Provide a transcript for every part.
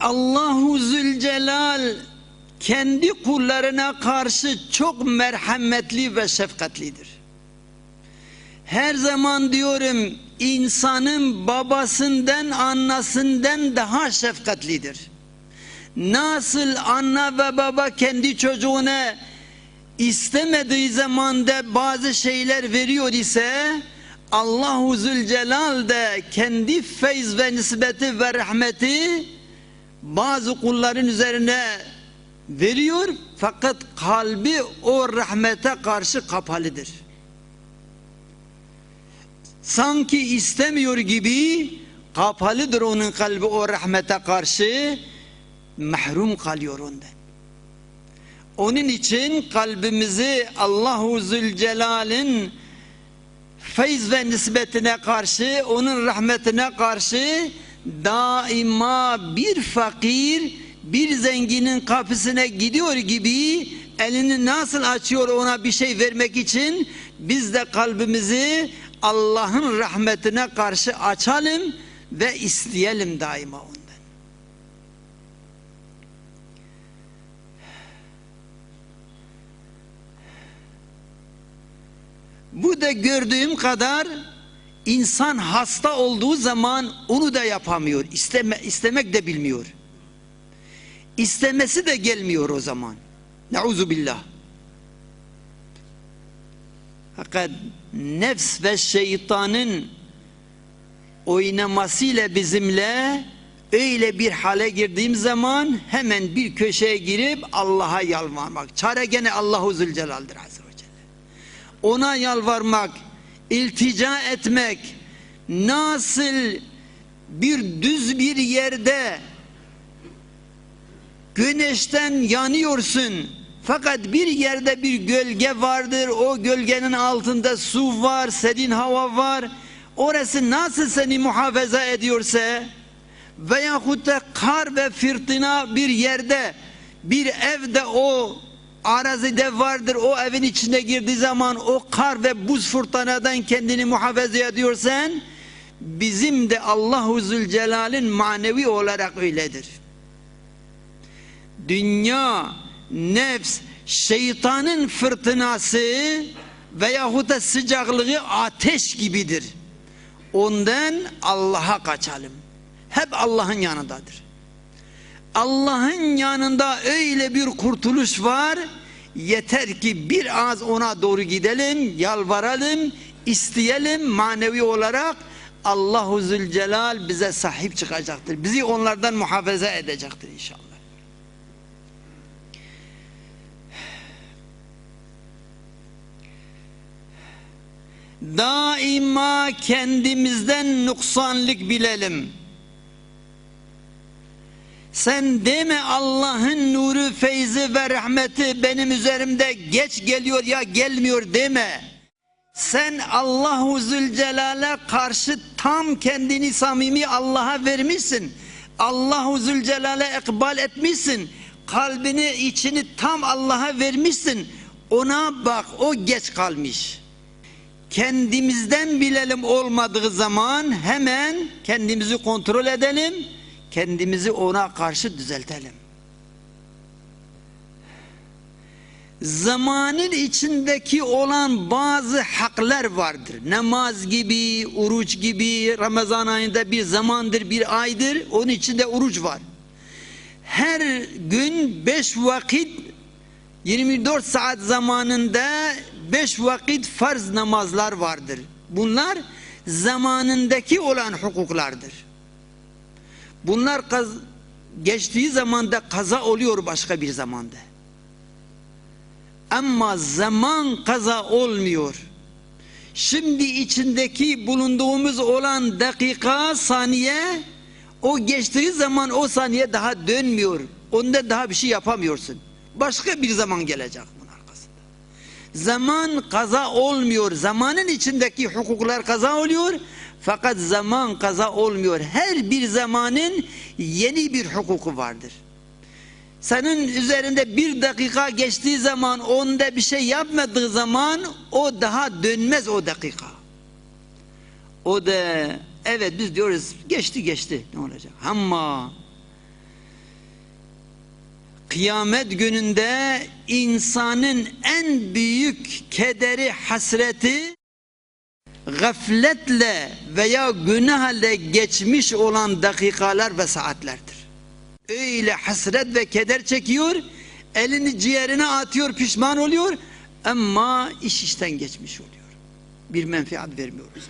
Allahu Zülcelal kendi kullarına karşı çok merhametli ve şefkatlidir. Her zaman diyorum insanın babasından annasından daha şefkatlidir. Nasıl anne ve baba kendi çocuğuna istemediği zamanda bazı şeyler veriyor ise Allahu Zülcelal de kendi feyz ve nispeti ve rahmeti bazı kulların üzerine veriyor fakat kalbi o rahmete karşı kapalıdır. Sanki istemiyor gibi kapalıdır onun kalbi o rahmete karşı mahrum kalıyor ondan. Onun için kalbimizi Allahu Zülcelal'in feyz ve nispetine karşı, onun rahmetine karşı daima bir fakir, bir zenginin kapısına gidiyor gibi elini nasıl açıyor ona bir şey vermek için biz de kalbimizi Allah'ın rahmetine karşı açalım ve isteyelim daima ondan. Bu da gördüğüm kadar insan hasta olduğu zaman onu da yapamıyor. İsteme, istemek de bilmiyor. İstemesi de gelmiyor o zaman. Nauzu billah. Fakat nefs ve şeytanın oynamasıyla bizimle öyle bir hale girdiğim zaman hemen bir köşeye girip Allah'a yalvarmak. Çare gene Allahu Zülcelal'dir Celle. Ona yalvarmak, iltica etmek, nasıl bir düz bir yerde güneşten yanıyorsun fakat bir yerde bir gölge vardır o gölgenin altında su var serin hava var orası nasıl seni muhafaza ediyorsa veyahut da kar ve fırtına bir yerde bir evde o arazide vardır o evin içine girdiği zaman o kar ve buz fırtınadan kendini muhafaza ediyorsan bizim de Allahu Zülcelal'in manevi olarak öyledir dünya, nefs, şeytanın fırtınası veyahut da sıcaklığı ateş gibidir. Ondan Allah'a kaçalım. Hep Allah'ın yanındadır. Allah'ın yanında öyle bir kurtuluş var. Yeter ki biraz ona doğru gidelim, yalvaralım, isteyelim manevi olarak Allahu Zülcelal bize sahip çıkacaktır. Bizi onlardan muhafaza edecektir inşallah. daima kendimizden nuksanlık bilelim. Sen deme Allah'ın nuru, feyzi ve rahmeti benim üzerimde geç geliyor ya gelmiyor deme. Sen Allahu Zülcelal'e karşı tam kendini samimi Allah'a vermişsin. Allahu Zülcelal'e ikbal etmişsin. Kalbini, içini tam Allah'a vermişsin. Ona bak o geç kalmış kendimizden bilelim olmadığı zaman hemen kendimizi kontrol edelim, kendimizi ona karşı düzeltelim. Zamanın içindeki olan bazı haklar vardır. Namaz gibi, oruç gibi, Ramazan ayında bir zamandır, bir aydır. Onun içinde oruç var. Her gün beş vakit 24 saat zamanında beş vakit farz namazlar vardır. Bunlar zamanındaki olan hukuklardır. Bunlar kaz, geçtiği zamanda kaza oluyor başka bir zamanda. Ama zaman kaza olmuyor. Şimdi içindeki bulunduğumuz olan dakika, saniye o geçtiği zaman o saniye daha dönmüyor. Onda daha bir şey yapamıyorsun. Başka bir zaman gelecek bunun arkasında. Zaman kaza olmuyor. Zamanın içindeki hukuklar kaza oluyor. Fakat zaman kaza olmuyor. Her bir zamanın yeni bir hukuku vardır. Senin üzerinde bir dakika geçtiği zaman onda bir şey yapmadığı zaman o daha dönmez o dakika. O da evet biz diyoruz geçti geçti ne olacak ama kıyamet gününde insanın en büyük kederi, hasreti gafletle veya günah geçmiş olan dakikalar ve saatlerdir. Öyle hasret ve keder çekiyor, elini ciğerine atıyor, pişman oluyor ama iş işten geçmiş oluyor. Bir menfaat vermiyoruz.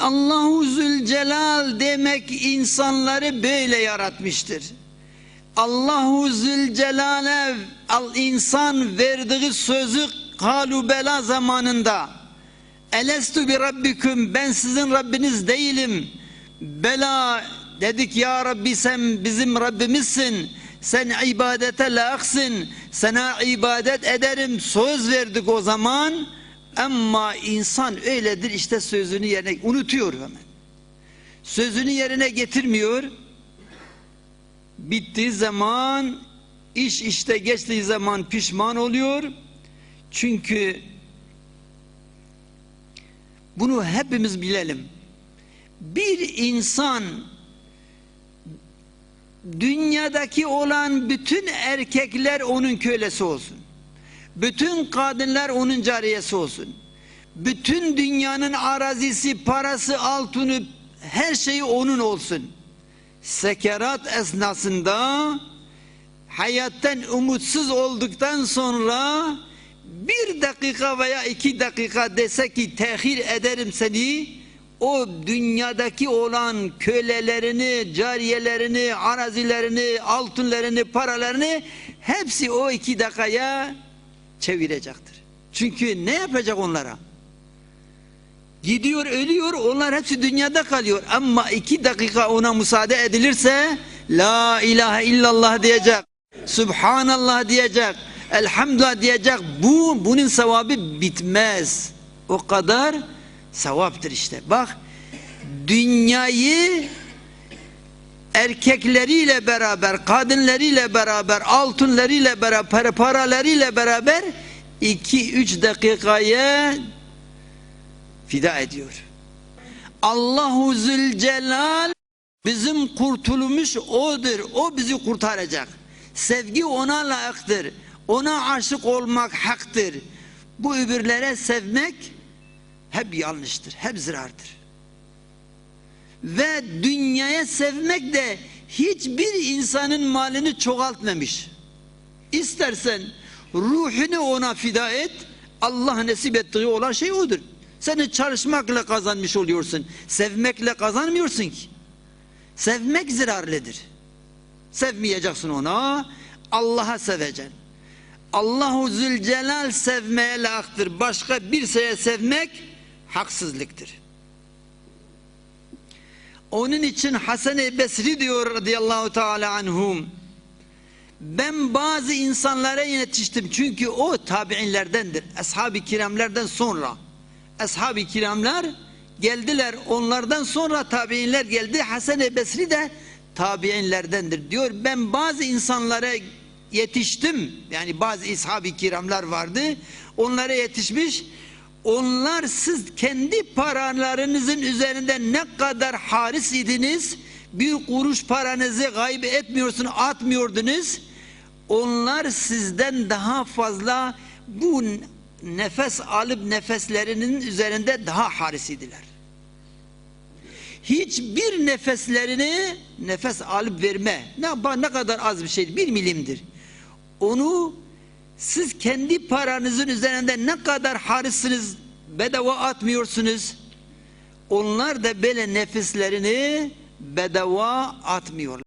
Allahu Zülcelal demek insanları böyle yaratmıştır. Allahu Zülcelal'e al insan verdiği sözü kalu bela zamanında Elestu bi rabbikum ben sizin Rabbiniz değilim. Bela dedik ya Rabbi sen bizim Rabbimizsin. Sen ibadete layıksın. Sana ibadet ederim. Söz verdik o zaman. Ama insan öyledir işte sözünü yerine unutuyor hemen. Sözünü yerine getirmiyor. Bittiği zaman iş işte geçtiği zaman pişman oluyor. Çünkü bunu hepimiz bilelim. Bir insan dünyadaki olan bütün erkekler onun kölesi olsun. Bütün kadınlar onun cariyesi olsun. Bütün dünyanın arazisi, parası, altını, her şeyi onun olsun. Sekerat esnasında hayattan umutsuz olduktan sonra bir dakika veya iki dakika dese ki tehir ederim seni o dünyadaki olan kölelerini, cariyelerini, arazilerini, altınlarını, paralarını hepsi o iki dakikaya çevirecektir. Çünkü ne yapacak onlara? Gidiyor ölüyor onlar hepsi dünyada kalıyor ama iki dakika ona müsaade edilirse La ilahe illallah diyecek Subhanallah diyecek Elhamdülillah diyecek bu bunun sevabı bitmez o kadar sevaptır işte bak dünyayı erkekleriyle beraber, kadınlarıyla beraber, altınlarıyla beraber, paralarıyla beraber iki üç dakikaya fida ediyor. Allahu Zülcelal bizim kurtulmuş odur. O bizi kurtaracak. Sevgi ona layıktır. Ona aşık olmak haktır. Bu öbürlere sevmek hep yanlıştır. Hep zirardır ve dünyaya sevmek de hiçbir insanın malını çoğaltmamış. İstersen ruhunu ona fida et, Allah nasip ettiği olan şey odur. Seni çalışmakla kazanmış oluyorsun. Sevmekle kazanmıyorsun ki. Sevmek zirarlıdır. Sevmeyeceksin ona, Allah'a seveceksin. Allahu Zülcelal sevmeye layıktır. Başka bir şeye sevmek haksızlıktır. Onun için Hasan-ı Besri diyor radıyallahu teala anhum. Ben bazı insanlara yetiştim çünkü o tabiinlerdendir. Ashab-ı kiramlardan sonra. Ashab-ı kiramlar geldiler onlardan sonra tabiinler geldi. Hasan-ı Besri de tabiinlerdendir diyor. Ben bazı insanlara yetiştim. Yani bazı ashab-ı kiramlar vardı. Onlara yetişmiş onlar siz kendi paralarınızın üzerinde ne kadar haris idiniz bir kuruş paranızı gayb etmiyorsunuz atmıyordunuz. Onlar sizden daha fazla bu nefes alıp nefeslerinin üzerinde daha haris idiler. Hiçbir nefeslerini nefes alıp verme. Ne, ne kadar az bir şey bir milimdir. Onu siz kendi paranızın üzerinde ne kadar harissiniz bedava atmıyorsunuz. Onlar da böyle nefislerini bedava atmıyorlar.